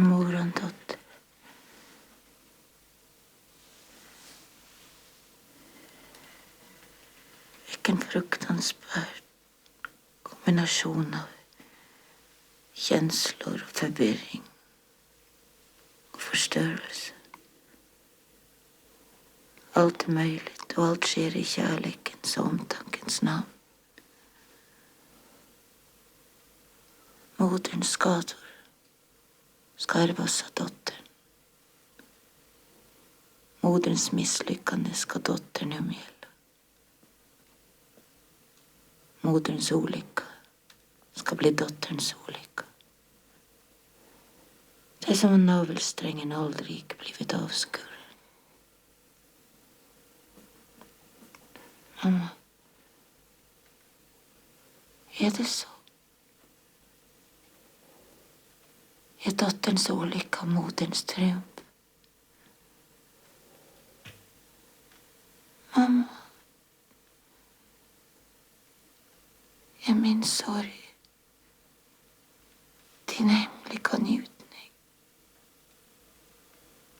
är. Vilken fruktansvärd kombination av känslor och förvirring och förstörelse. Allt är möjligt och allt sker i kärlekens och omtankens namn. Moderns skador ska ärvas av dottern. Moderns misslyckande ska dottern umgälla. Moderns olycka ska bli dotterns olycka. Det är som om navelsträngen aldrig blivit avskuren. Mamma. Är det så? Är dotterns olycka moderns triumf? Mamma. Är min sorg